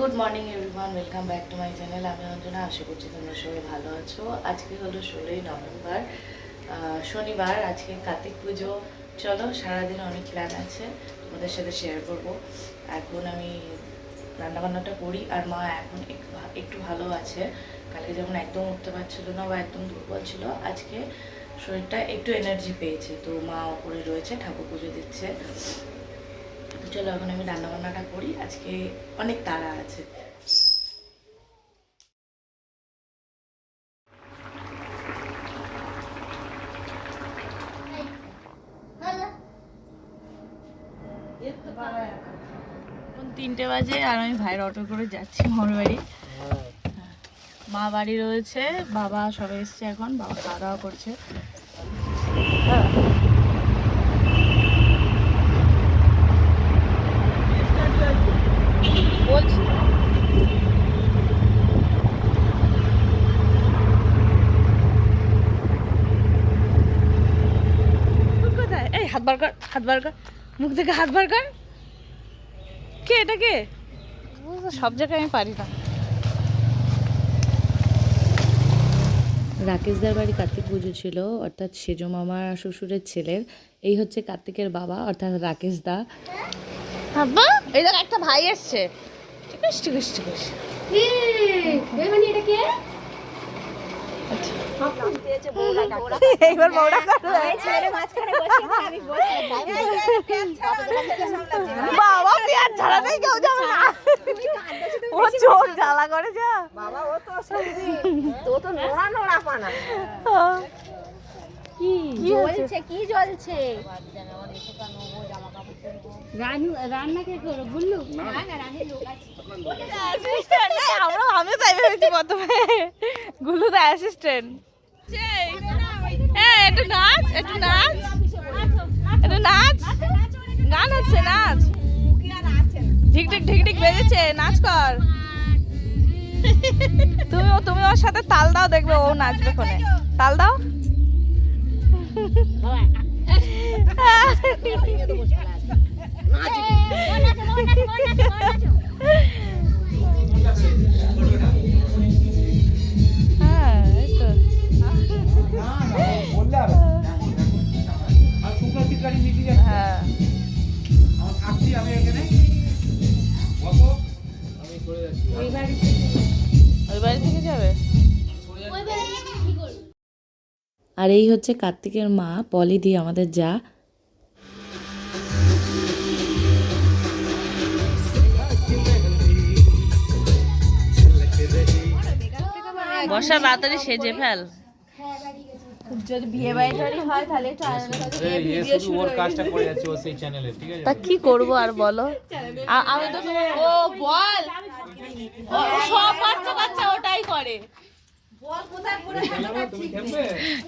Good morning everyone welcome back to my channel আমি অঞ্জনা, আশা করছি তোমরা সবাই ভালো আছো। আজকে হলো ষোলোই নভেম্বর শনিবার, আজকে কার্তিক পুজো। চলো, সারাদিন অনেক প্ল্যান আছে, তোমাদের সাথে শেয়ার করব। এখন আমি রান্নাবান্নাটা করি, আর মা এখন একটু ভালো আছে। কালকে যেমন একদম উঠতে পারছিল না বা একদম দুর্বল ছিল, আজকে শরীরটা একটু এনার্জি পেয়েছে। তো মা ওপরে রয়েছে, ঠাকুর পুজো দিচ্ছে। চলো এখন আমি রান্না বান্নাটা করি। আজকে অনেক তাড়া আছে। তিনটে বাজে আর আমি ভাইয়ের অটো করে যাচ্ছি মামার বাড়ি মা বাড়ি রয়েছে, বাবা সবাই এসছে এখন, বাবা খাওয়া দাওয়া করছে। বলছি এই হাত বার কর হাত বার কর। মুখ থেকে হাত বার কর। কে এটা কে? সব জায়গায় আমি পারি না। রাকেশদার বাড়ি কার্তিক পুজো ছিল অর্থাৎ সেজো মামার শ্বশুরের ছেলের। এই হচ্ছে কার্তিকের বাবা অর্থাৎ রাকেশ দা এই দেখ একটা ভাই এসছে। ঠিক আছে ঠিক আছে এইবার বউটা বাবা পেঁয়াজ ছাড়া নেই কেউ যাবে না। ও চোখ জ্বালা করে যা। বাবা ও তো তো তো নোড়া নোড়া পানা। কি জ্বলছে কি জ্বলছে? রান্না কে করো? বুল্লু? অ্যাসিস্ট্যান্ট আমরা আমি তাই ভেবেছি প্রথমে। গুলু দা অ্যাসিস্ট্যান্ট হ্যাঁ একটু নাচ একটু নাচ। একটু নাচ। গান হচ্ছে নাচ। বেজেছে নাচ কর। তুমি তুমি ওর সাথে তাল দাও দেখবে ও নাচবে কোনে তাল দাও। হ্যাঁ। এই তো হ্যাঁ ওই আর এই হচ্ছে কার্তিকের মা পলি দি আমাদের যা। বসা তাড়াতাড়ি সেজে ফেল। হয় তা কি করব আর বলো? আমি তো ও বল! সব বাচ্চা বাচ্চা ওটাই করে।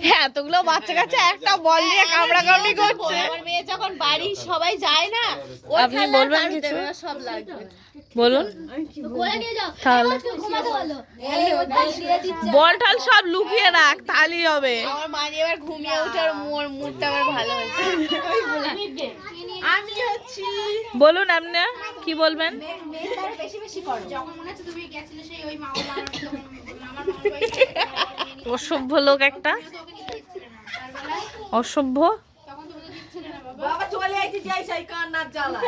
হ্যাঁ এতগুলো বাচ্চা কাচ্চা একটা বল নিয়ে কামড়া কামড়ি করছে। আমার মেয়ে যখন বাড়ি সবাই যায় না ও আপনি বলবেন কিছু? সব লাগবে। বলুন। তাহলে বল। টল সব লুকিয়ে রাখ তাহলেই হবে। আমার মা এবার ঘুমিয়ে উঠে আর মোর মুডটা আবার ভালো হয়েছে। আমি হচ্ছি বলুন আপনি কি বলবেন? অসভ্য লোক একটা অসভ্য বাবা চলে আইছি যাই সেই কান্নার জ্বালা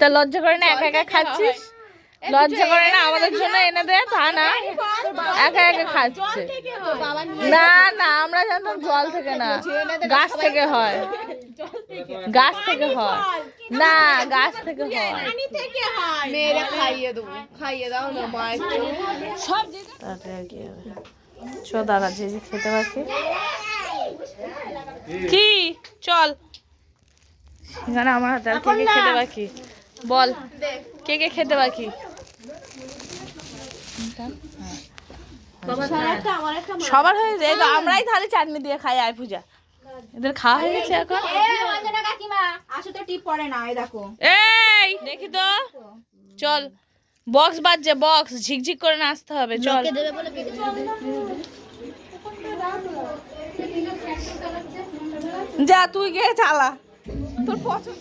তা লজ্জা করে না একা একা খাচ্ছিস? লজ্জা করে না আমাদের জন্য এনে দে তা না। একা একা খাচ্ছে। না না আমরা জানতাম জল থেকে না। গাছ থেকে হয়। গাছ থেকে হয়। না গাছ থেকে হয়। মেয়েরা খাইয়ে দেবো খাইয়ে দাও না মা একটু। তাতে আর কি হবে? চ দাদা যে যে খেতে বাকি কি? চল। এখানে আমার হাতে আর কে কে খেতে বাকি? বল কে কে খেতে বাকি? সবার হয়ে যায় তো আমরাই তাহলে চাটনি দিয়ে খাই আয় পূজা। এদের খাওয়া হয়ে গেছে এখন? তো টিপ পড়ে না এই দেখো। এই দেখি তো। চল বক্স বাজছে বক্স ঝিকঝিক করে নাচতে হবে চল। যা তুই গিয়ে চালা। তোর পছন্দ।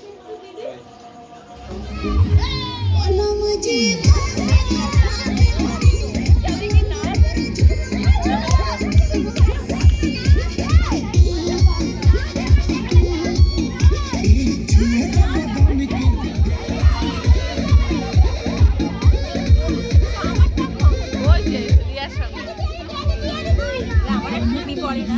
রিয়ার সঙ্গে আমার টুপি পরে না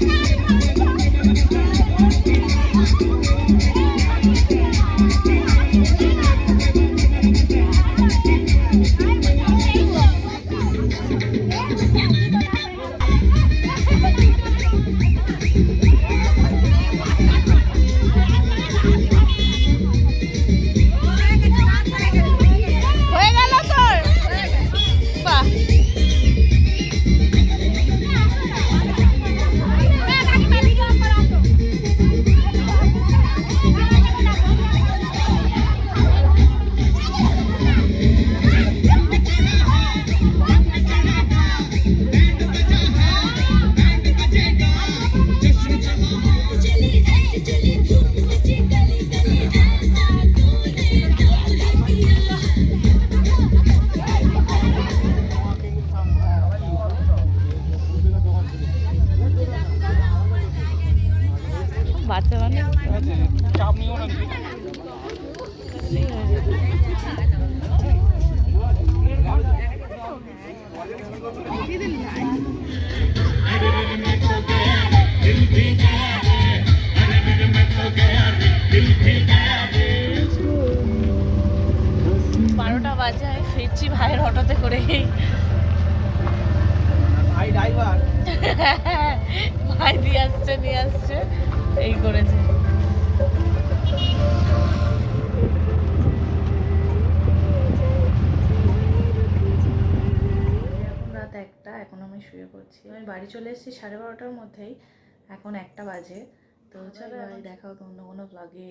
হয়ে বারোটা বাজে আমি ফিরছি ভাইয়ের অটোতে করে ভাই ড্রাইভার ভাই দিয়ে আসছে নিয়ে আসছে এই করেছে। এখন আমি আমি বাড়ি চলে এসেছি সাড়ে বারোটার মধ্যেই এখন একটা বাজে। তো চলো দেখা হতো অন্য কোনো ব্লগে